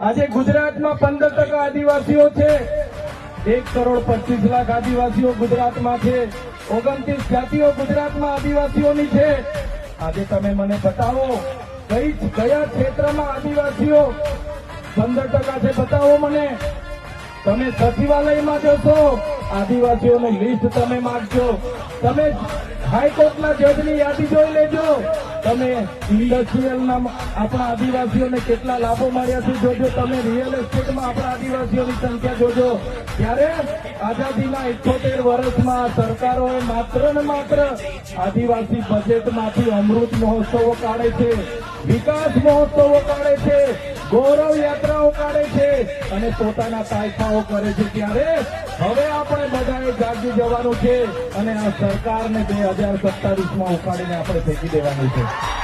આજે ગુજરાતમાં પંદર ટકા આદિવાસીઓ છે. એક કરોડ પચીસ લાખ આદિવાસીઓ ગુજરાતમાં છે. ઓગણત્રીસ જાતિઓ ગુજરાતમાં આદિવાસીઓની છે. આજે તમે મને બતાવો, કઈ કયા ક્ષેત્રમાં આદિવાસીઓ પંદર ટકા છે બતાવો મને. તમે સચિવાલયમાં જશો આદિવાસીઓનું લિસ્ટ તમે માગજો. તમે હાઈકોર્ટના જજની યાદી જોઈ લેજો. તમે ઇન્ડસ્ટ્રીયલના આપણા આદિવાસીઓને કેટલા લાભો મળ્યા છે? જોજો, તમે રિયલ એસ્ટેટમાં આપણા આદિવાસીઓની સંખ્યા જોજો. ત્યારે આઝાદીના ઇઠોતેર વર્ષમાં સરકારોએ માત્ર ને માત્ર આદિવાસી બજેટમાંથી અમૃત મહોત્સવો કાઢે છે, વિકાસ મહોત્સવો કાઢે છે, ગૌરવ યાત્રાઓ કાઢે છે અને પોતાના કાયદાઓ કરે છે. ત્યારે જાગી જવાનું છે અને આ સરકારને બે હજાર સત્તાવીસમાં ઉપાડીને આપણે ફેંકી દેવાનું છે.